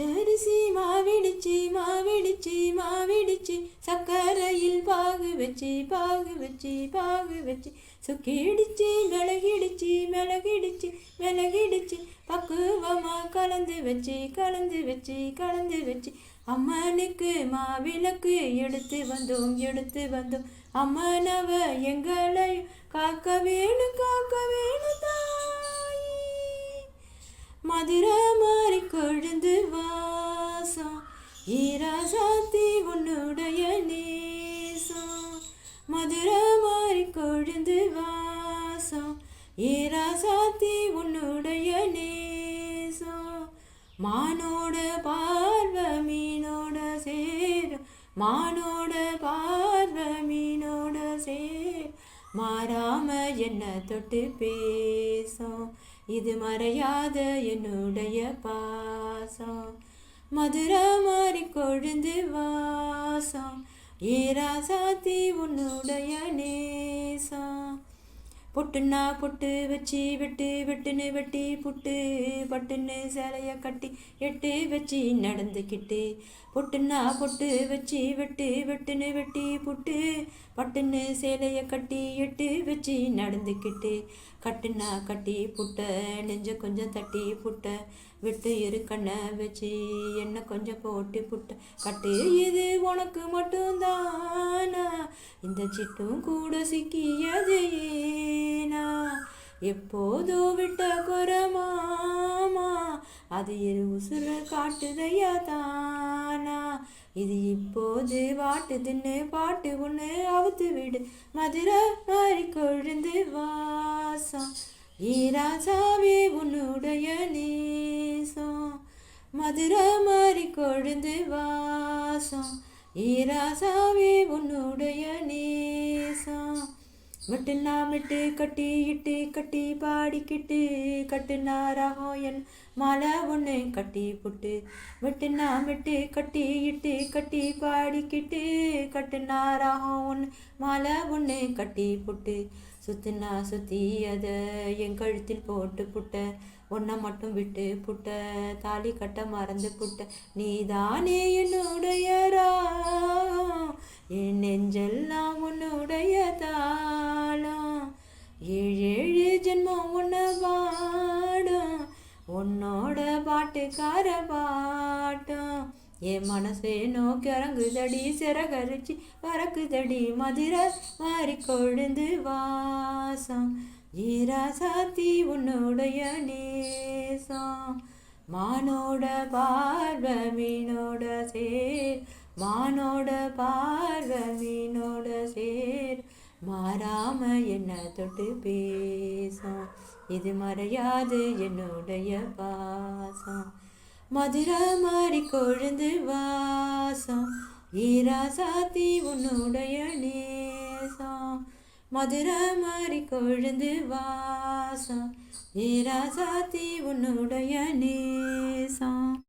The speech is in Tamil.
பச்சரிசி மாவிடிச்சு மாவிடிச்சு மாவிடிச்சு சக்கரையில் பாகு வச்சு பாகு வச்சு பாகு வச்சு சுக்கிடிச்சு மிளகிடிச்சு மிளகிடிச்சு மிளகிடிச்சு. பக்குவமாக கலந்து வச்சு கலந்து வச்சு கலந்து வச்சு. அம்மனுக்கு மாவிளக்கு எடுத்து வந்தோம் எடுத்து வந்தோம். அம்மனவ எங்களையும் காக்க வேணும் காக்க வேணும் தாய். மதுரை மாறி கொழுந்து வாசம் ஈராசாத்தி உன்னுடைய நேசம். மதுரமாரி மாறி கொழுந்து வாசம். ஈராசாத்தி உன்னுடைய நேசம். மானோட பார்வ மீனோட சேரும் மானோட பார்வ மீனோட சேர். மாறாம என்ன தொட்டு பேசும்? இது மறையாத என்னுடைய பாசம். மதுரா மாறி கொழுந்து வாசம். ஏராசாத்தி உன்னுடைய நேசம். பொட்டுன்னா பொட்டு வச்சு வெட்டு வெட்டுன்னு வெட்டி புட்டு பட்டுன்னு சேலைய கட்டி எட்டு வச்சு நடந்துக்கிட்டு பொட்டுன்னா பொட்டு வச்சு வெட்டு வெட்டுன்னு வெட்டி புட்டு பட்டுன்னு சேலைய கட்டி எட்டு வச்சு நடந்துக்கிட்டு கட்டுனா கட்டி புட்ட நெஞ்ச கொஞ்சம் தட்டி புட்ட விட்டு இரு கண்ணை வச்சு எண்ணெய் கொஞ்சம் போட்டு புட்ட கட்டு இது உனக்கு மட்டும்தானா? இந்த சிட்டும் கூட சிக்கியது. எப்போதோ விட்ட குரமாமா அது இரு உசுர காட்டுதையா தானா? இது இப்போது வாட்டுதுன்னு பாட்டு ஒன்று அவுத்து விடு. மதுரை மாறி கொழுந்து வாசம். ஈராசாவே உன்னுடைய நேசம். மதுரை மாறி கொழுந்து வாசம். ஈராசாவே உன் வெட்டுனா கட்டி இட்டு கட்டி பாடிக்கிட்டு கட்டுனா ராகம் என் மலை ஒன்று கட்டி புட்டு. வெட்டுனா கட்டி இட்டு கட்டி பாடிக்கிட்டு கட்டுனா ராகம் ஒன்று மாலை ஒன்று கட்டி புட்டு. சுத்தினா சுத்தி அதை என் கழுத்தில் போட்டு புட்ட. ஒன்றை மட்டும் விட்டு புட்ட. தாலி கட்ட மறந்து புட்ட. நீதானே என்னுடைய ராகம் என் நெஞ்செல்லாம் உன்னுடையதா. பாட்டுக்கார பாட்டம் என் மனசே நோக்கி அரங்குதடி சிறகரிச்சு பறக்குதடி மதுரை மாறி கொழுந்து வாசம். ஈரா சாத்தி உன்னுடைய நேசம். மானோட பார்வை மீனோட சே மானோட பார்வை மீனோட சே மாறாம என்ன தொட்டு பேசும் இது மறையாது என்னுடைய பாசம். மதுரை மாறி கொழுந்து வாசம். ஈராசாத்தி உன்னுடைய நேசம். மதுரை மாறி கொழுந்து வாசம். ஈராசாத்தி உன்னுடைய நேசம்.